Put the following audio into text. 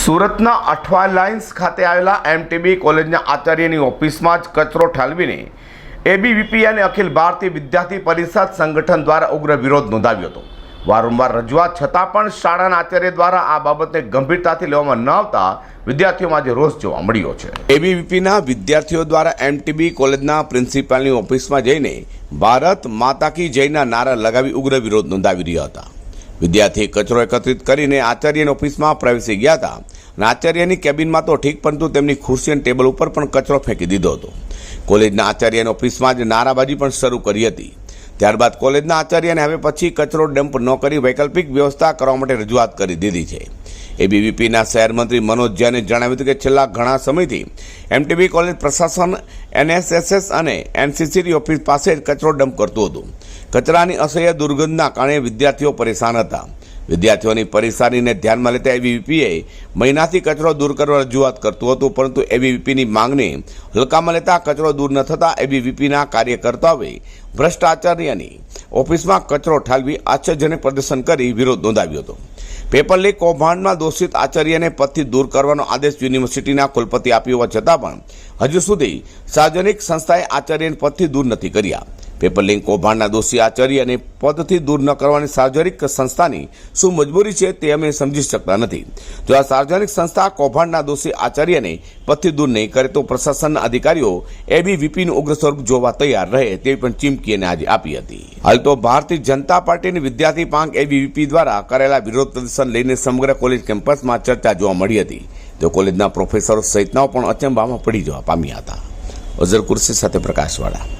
સુરતના અઠવા લાઇન્સ ખાતે આવેલા એમટીબી કોલેજના આચાર્યની ઓફિસમાં જ કચરો ઠાલવીને એબીવીપી અને અખિલ ભારતીય વિદ્યાર્થી પરિષદ સંગઠન દ્વારા ઉગ્ર વિરોધ નોંધાવ્યો હતો. વારંવાર રજૂઆત છતાં પણ શાળાના આચાર્ય દ્વારા આ બાબતને ગંભીરતાથી લેવામાં ન આવતા વિદ્યાર્થીઓમાં આજે રોષ જોવા મળ્યો છે. એબીવીપીના વિદ્યાર્થીઓ દ્વારા એમટીબી કોલેજના પ્રિન્સિપાલની ઓફિસમાં જઈને ભારત માતા કી જયના નારા લગાવી ઉગ્ર વિરોધ નોંધાવી રહ્યા હતા. વિદ્યાર્થીએ કચરો એકત્રિત કરીને આચાર્યની ઓફિસમાં પ્રવેશી ગયા હતા અને આચાર્યની કેબિનમાં તો ઠીક, પરંતુ તેમની ખુરશી અને ટેબલ ઉપર પણ કચરો ફેંકી દીધો હતો. કોલેજના આચાર્યની ઓફિસમાં જ નારાબાજી પણ શરૂ કરી હતી. ત્યારબાદ કોલેજના આચાર્યને હવે પછી કચરો ડમ્પ ન કરી વૈકલ્પિક વ્યવસ્થા કરવા માટે રજૂઆત કરી દીધી છે. એબીવીપીના શહેર મંત્રી મનોજ જૈને જણાવ્યું હતું કે છેલ્લા ઘણા સમયથી એમટીબી કોલેજ પ્રશાસન, એનએસએસએસ અને એનસીસીની ઓફિસ પાસે કચરો ડમ્પ કરતું હતું. કચરાની અસહ્ય દુર્ગંધના કારણે વિદ્યાર્થીઓ પરેશાન હતા. વિદ્યાર્થીઓની પરેશાનીને ધ્યાનમાં લેતા એબીવીપીએ મહિનાથી કચરો દૂર કરવા રજૂઆત કરતું હતું, પરંતુ એબીવીપીની માંગને હલકામાં લેતા કચરો દૂર ન થતાં એબીવીપીના કાર્યકર્તાઓએ ભ્રષ્ટાચાર્યની ઓફિસમાં કચરો ઠાલવી આશ્ચર્યજનક પ્રદર્શન કરી વિરોધ નોંધાવ્યો હતો. પેપર લીક કૌભાંડમાં દોષિત આચાર્યને પદથી દૂર કરવાનો આદેશ યુનિવર્સિટીના કુલપતિ આપ્યો હોવા છતાં પણ હજુ સુધી સાર્વજનિક સંસ્થાએ આચાર્યને પદથી દૂર નથી કર્યા. પેપર લિંક કૌભાંડના દોષી આચાર્ય અને પદથી દૂર ન કરવાની સાર્વજનિક સંસ્થાની શું મજબૂરી છે તે અમે સમજી શકતા નથી. જો આ સાર્વજનિક સંસ્થા કૌભાંડના દોષી આચાર્યને પદથી દૂર નહીં કરે તો પ્રશાસનના અધિકારીઓ એબીવીપીનું ઉગ્ર સ્વરૂપ જોવા તૈયાર રહે તેવી પણ ચીમકી એને આજે આપી હતી. હાલ તો ભારતીય જનતા પાર્ટીની વિદ્યાર્થી પાંખ એબીવીપી દ્વારા કરેલા વિરોધ પ્રદર્શન લઈને સમગ્ર કોલેજ કેમ્પસમાં ચર્ચા જોવા મળી હતી. તો કોલેજના પ્રોફેસરો સહિતનાઓ પણ અચંબામાં પડી જવા પામ્યા હતા. અઝર કુર્સી સાથે પ્રકાશવાળા.